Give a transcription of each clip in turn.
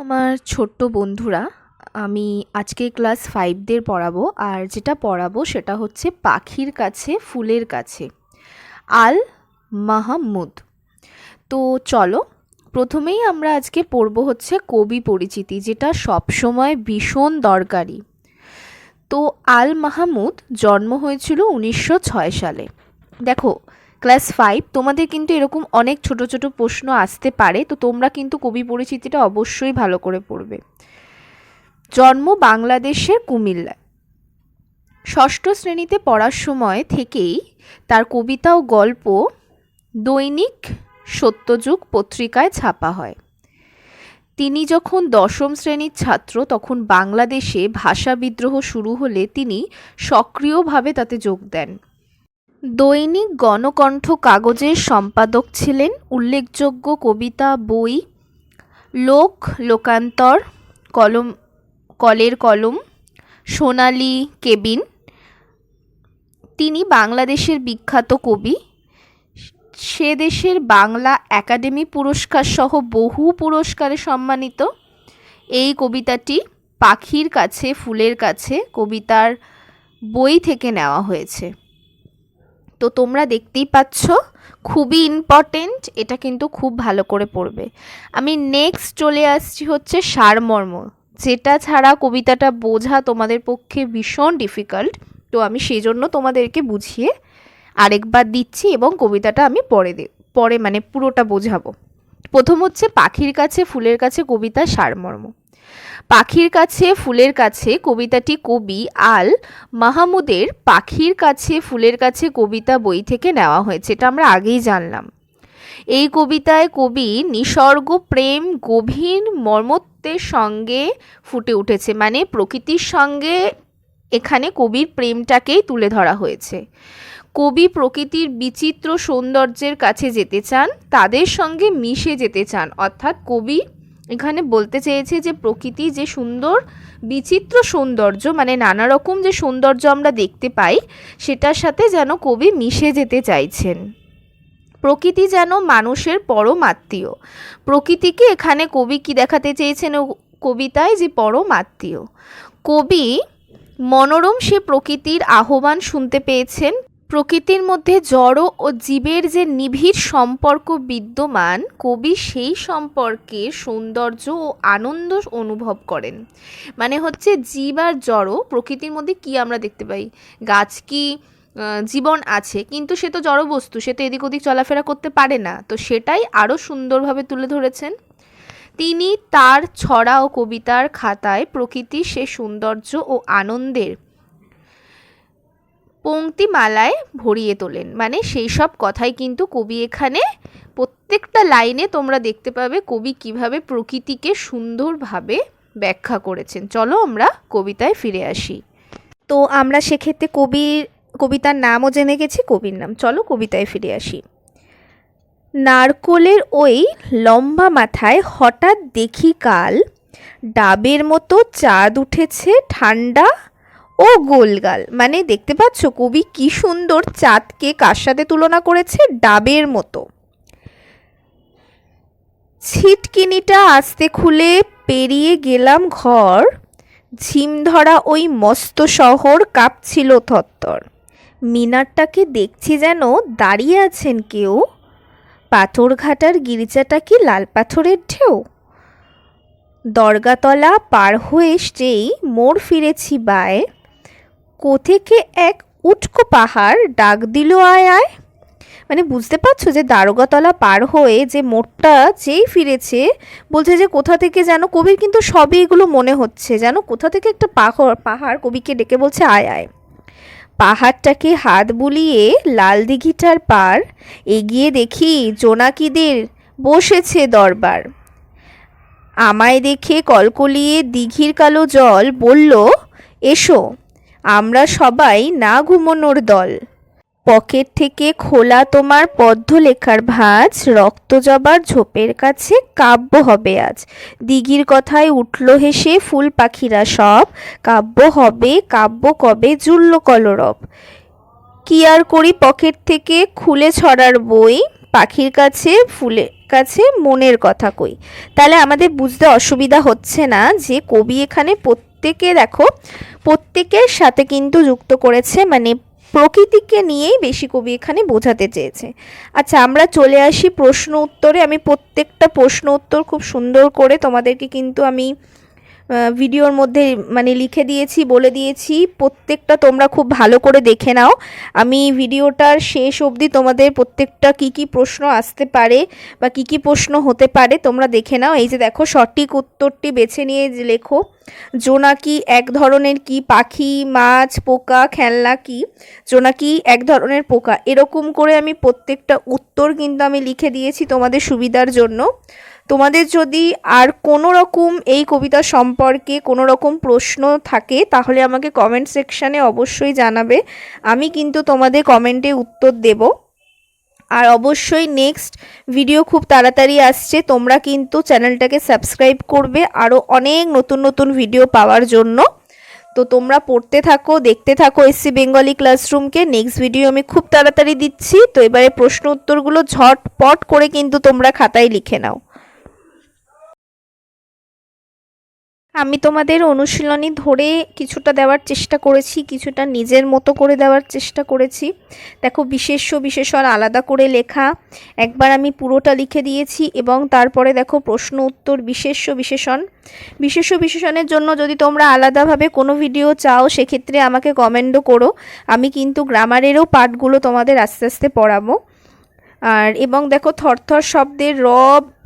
আমার ছোট্ট বন্ধুরা, আমি আজকে ক্লাস ফাইভদের পড়াবো, আর যেটা পড়াবো সেটা হচ্ছে পাখির কাছে, ফুলের কাছে। আল মাহমুদ। তো চলো, প্রথমেই আমরা আজকে পড়ব হচ্ছে কবি পরিচিতি, যেটা সবসময় ভীষণ দরকারি। তো আল মাহমুদ জন্ম হয়েছিল উনিশশো ছয় সালে। দেখো ক্লাস ফাইভ, তোমাদের কিন্তু এরকম অনেক ছোট ছোট প্রশ্ন আসতে পারে, তো তোমরা কিন্তু কবি পরিচিতিটা অবশ্যই ভালো করে পড়বে। জন্ম বাংলাদেশের কুমিল্লায়। ষষ্ঠ শ্রেণীতে পড়ার সময় থেকেই তার কবিতা ও গল্প দৈনিক সত্যযুগ পত্রিকায় ছাপা হয়। তিনি যখন দশম শ্রেণির ছাত্র, তখন বাংলাদেশে ভাষা বিদ্রোহ শুরু হলে তিনি সক্রিয়ভাবে তাতে যোগ দেন। দৈনিক গণকণ্ঠ কাগজের সম্পাদক ছিলেন উল্লেখযোগ্য কবিতা, বই, লোক, লোকান্তর, কলম, কলের কলম, সোনালি কেবিন। তিনি বাংলাদেশের বিখ্যাত কবি। সে দেশের বাংলা একাডেমি পুরস্কার সহ বহু পুরস্কারে সম্মানিত। এই কবিতাটি পাখির কাছে, ফুলের কাছে কবিতার বই থেকে নেওয়া হয়েছে। তো তোমরা দেখতেই পাচ্ছ, খুবই ইম্পর্টেন্ট এটা কিন্তু খুব ভালো করে পড়বে। আমি নেক্সট চলে আসছি হচ্ছে সারমর্ম, যেটা ছাড়া কবিতাটা বোঝা তোমাদের পক্ষে ভীষণ ডিফিকাল্ট তো আমি সেই জন্য তোমাদেরকে বুঝিয়ে আরেকবার দিচ্ছি এবং কবিতাটা আমি পরে দে, পরে মানে পুরোটা বোঝাবো। প্রথম হচ্ছে, পাখির কাছে, ফুলের কাছে কবিতা সারমর্ম। পাখির কাছে, ফুলের কাছে, কবিতাটি কবি আল মাহমুদের পাখির কাছে, ফুলের কাছে কবিতা বই থেকে নেওয়া হয়েছে। এটা আমরা আগেই জানলাম। এই কবিতায় কবি নিসর্গ, প্রেম, গভীর মর্মত্বের সঙ্গে ফুটে উঠেছে। মানে প্রকৃতির সঙ্গে এখানে কবির প্রেমটাকেই তুলে ধরা হয়েছে। কবি প্রকৃতির বিচিত্র সৌন্দর্যের কাছে যেতে চান, তাদের সঙ্গে মিশে যেতে চান। অর্থাৎ কবি এখানে বলতে চেয়েছে যে প্রকৃতি যে সুন্দর, বিচিত্র সৌন্দর্য মানে নানা রকম যে সৌন্দর্য আমরা দেখতে পাই, সেটার সাথে যেন কবি মিশে যেতে চাইছেন। প্রকৃতি যেন মানুষের পরম আত্মীয়। প্রকৃতিকে এখানে কবি কি দেখাতে চেয়েছেন কবিতায়? যে পরম আত্মীয়। কবি মনোরম সে প্রকৃতির আহ্বান শুনতে পেয়েছেন। প্রকৃতির মধ্যে জড় ও জীবের যে নিবিড় সম্পর্ক বিদ্যমান, কবি সেই সম্পর্কে সৌন্দর্য ও আনন্দ অনুভব করেন। মানে হচ্ছে জীব আর জড়, প্রকৃতির মধ্যে কি আমরা দেখতে পাই? গাছ কি জীবন আছে, কিন্তু সে তো জড় বস্তু সে তো এদিক ওদিক চলাফেরা করতে পারে না। তো সেটাই আরও সুন্দরভাবে তুলে ধরেছেন। তিনি তার ছড়া ও কবিতার খাতায় প্রকৃতির সে সৌন্দর্য ও আনন্দের পংক্তিমালায় ভরিয়ে তোলেন। মানে সেই সব কথাই কিন্তু কবি এখানে প্রত্যেকটা লাইনে তোমরা দেখতে পাবে কবি কীভাবে প্রকৃতিকে সুন্দরভাবে ব্যাখ্যা করেছেন। চলো আমরা কবিতায় ফিরে আসি। তো আমরা সেক্ষেত্রে কবির, কবিতার নামও জেনে গেছি, কবির নাম। চলো কবিতায় ফিরে আসি। নারকোলের ওই লম্বা মাথায় হঠাৎ দেখি কাল, ডাবের মতো চাঁদ উঠেছে ঠান্ডা ও গোলগাল মানে দেখতে পাচ্ছ কবি কি সুন্দর চাঁদকে কার সাথে তুলনা করেছে? ডাবের মতো। ছিটকিনিটা আস্তে খুলে পেরিয়ে গেলাম ঘর, ঝিম ধরা ওই মস্ত শহর কাঁপছিল থরথর। মিনারটাকে দেখছি যেন দাঁড়িয়ে আছেন কেউ। পাথরঘাটার গির্জাটা কি লাল পাথরের ঢেউ? দরগাতলা পার হয়ে যেই মোড় ফিরেছি বায়। কোথেকে এক উটকো পাহাড় ডাক দিল আয় আয়। মানে বুঝতে পারছ যে দারোগাতলা পার হয়ে যে মোড়টা যেই ফিরেছে, বলছে যে কোথা থেকে যেন কবির কিন্তু সবই এগুলো মনে হচ্ছে, যেন কোথা থেকে একটা পাহাড় পাহাড় কবিকে ডেকে বলছে, আয় আয়। পাহাড়টাকে হাত বুলিয়ে লাল দিঘিটার পার এগিয়ে দেখি জোনাকিদের বসেছে দরবার। আমায় দেখে কলকলিয়ে দিঘির কালো জল বলল, এসো। আমরা সবাই না ঘুমোনোর দল। পকেট থেকে খোলা তোমার পদ্ম লেখার ভাঁজ, রক্ত জবার ঝোপের কাছে কাব্য হবে আজ। দিঘির কথায় উঠল হেসে ফুল পাখিরা সব, কাব্য হবে, কাব্য কবে জুল্ল কলরব। কি আর করি পকেট থেকে খুলে ছড়ার বই? পাখির কাছে ফুলে কাছে মনের কথা কই। তাহলে আমাদের বুঝতে অসুবিধা হচ্ছে না যে কবি এখানে প্রত্যেকে দেখো, প্রত্যেকের সাথে কিন্তু যুক্ত করেছে মানে প্রকৃতিকে নিয়েই বেশি কবি এখানে বোঝাতে চেয়েছে। আচ্ছা আমরা চলে আসি প্রশ্ন উত্তরে। আমি প্রত্যেকটা প্রশ্ন উত্তর খুব সুন্দর করে তোমাদেরকে কিন্তু আমি ভিডিওর মধ্যে মানে লিখে দিয়েছি, বলে দিয়েছি, প্রত্যেকটা তোমরা খুব ভালো করে দেখে নাও। আমি ভিডিওটার শেষ অবধি তোমাদের প্রত্যেকটা কি কি প্রশ্ন আসতে পারে বা কি কি প্রশ্ন হতে পারে তোমরা দেখে নাও। এই যে দেখো, সঠিক উত্তরটি বেছে নিয়ে লেখো জোনাকি এক ধরনের কি? পাখি, মাছ, পোকা, খেলনা কি? জোনাকি এক ধরনের পোকা। এরকম করে আমি প্রত্যেকটা উত্তর কিন্তু আমি লিখে দিয়েছি তোমাদের সুবিধার জন্য। তোমাদের যদি আর কোনো রকম এই কবিতা সম্পর্কে কোনো রকম প্রশ্ন থাকে, তাহলে আমাকে কমেন্ট সেকশানে অবশ্যই জানাবে। আমি কিন্তু তোমাদের কমেন্টে উত্তর দেব। আর অবশ্যই নেক্সট ভিডিও খুব তাড়াতাড়ি আসছে। তোমরা কিন্তু চ্যানেলটাকে সাবস্ক্রাইব করবে আরও অনেক নতুন নতুন ভিডিও পাওয়ার জন্য। তো তোমরা পড়তে থাকো, দেখতে থাকো এসসি বেঙ্গলি ক্লাসরুমকে নেক্সট ভিডিও আমি খুব তাড়াতাড়ি দিচ্ছি। তো এবারে প্রশ্ন উত্তরগুলো ঝটপট করে কিন্তু তোমরা খাতায় লিখে নাও। আমি তোমাদের অনুশীলনী ধরে কিছুটা দেওয়ার চেষ্টা করেছি, কিছুটা নিজের মতো করে দেওয়ার চেষ্টা করেছি। দেখো বিশেষ্য বিশেষণ আলাদা করে লেখা। একবার আমি পুরোটা লিখে দিয়েছি এবং তারপরে দেখো, প্রশ্ন, উত্তর বিশেষ্য বিশেষণ। বিশেষ্য বিশেষণের জন্য যদি তোমরা আলাদাভাবে কোনো ভিডিও চাও, সেক্ষেত্রে আমাকে কমেন্টও করো। আমি কিন্তু গ্রামারেরও পার্টগুলো তোমাদের আস্তে আস্তে পড়াবো। আর এবং দেখো থরথর শব্দের র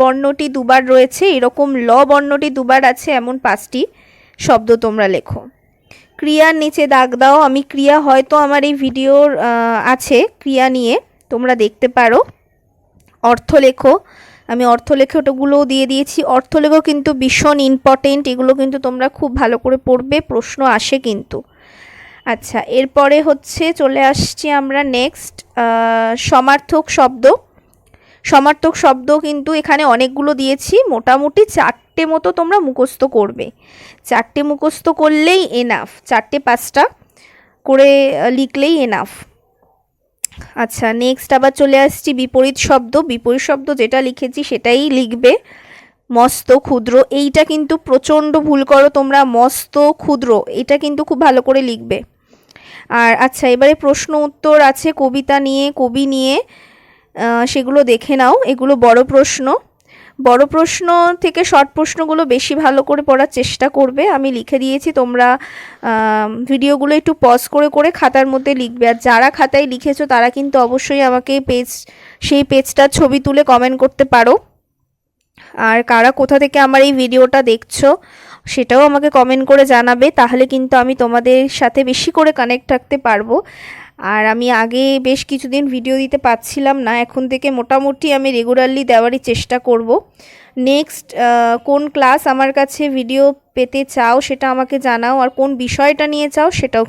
বর্ণটি দুবার রয়েছে, এরকম ল বর্ণটি দুবার আছে এমন পাঁচটি শব্দ তোমরা লেখো। ক্রিয়ার নিচে দাগ দাও, আমি ক্রিয়া হয়তো আমার এই ভিডিওর আছে ক্রিয়া নিয়ে, তোমরা দেখতে পারো। অর্থ লেখো, আমি অর্থলেখটাগুলোও দিয়ে দিয়েছি। অর্থ লেখো কিন্তু ভীষণ ইম্পর্টেন্ট এগুলো কিন্তু তোমরা খুব ভালো করে পড়বে, প্রশ্ন আসে কিন্তু। আচ্ছা এরপরে হচ্ছে চলে আসছি আমরা নেক্সট সমার্থক শব্দ। সমার্থক শব্দ কিন্তু এখানে অনেকগুলো দিয়েছি, মোটামুটি চারটে মতো তোমরা মুখস্থ করবে। চারটে মুখস্থ করলেই এনাফ চারটে পাঁচটা করে লিখলেই এনাফ আচ্ছা নেক্সট আবার চলে আসছি বিপরীত শব্দ। বিপরীত শব্দ যেটা লিখেছি সেটাই লিখবে। মস্ত ক্ষুদ্র। এইটা কিন্তু প্রচণ্ড ভুল করো তোমরা, মস্ত ক্ষুদ্র। এটা কিন্তু খুব ভালো করে লিখবে। আর আচ্ছা এবারে প্রশ্ন উত্তর আছে কবিতা নিয়ে, কবি নিয়ে। সেগুলো দেখে নাও, এগুলো বড় প্রশ্ন। বড় প্রশ্ন থেকে শর্ট প্রশ্নগুলো বেশি ভালো করে পড়ার চেষ্টা করবে। আমি লিখে দিয়েছি, তোমরা ভিডিওগুলো একটু পজ করে করে খাতার মধ্যে লিখবে। আর যারা খাতায় লিখেছো, তারা কিন্তু অবশ্যই আমাকে পেজ সেই পেজটার ছবি তুলে কমেন্ট করতে পারো। আর কারা কোথা থেকে আমার এই ভিডিওটা দেখছ, সেটাও আমাকে কমেন্ট করে জানাবে, তাহলে কিন্তু আমি তোমাদের সাথে বেশি করে কানেক্ট থাকতে পারব। আর আমি আগে বেশ কিছুদিন ভিডিও দিতে পারছিলাম না, এখন থেকে মোটামুটি আমি রেগুলারলি দেওয়ারই চেষ্টা করব। নেক্সট কোন ক্লাস আমার কাছে ভিডিও পেতে চাও সেটা আমাকে জানাও, আর কোন বিষয়টা নিয়ে চাও সেটাও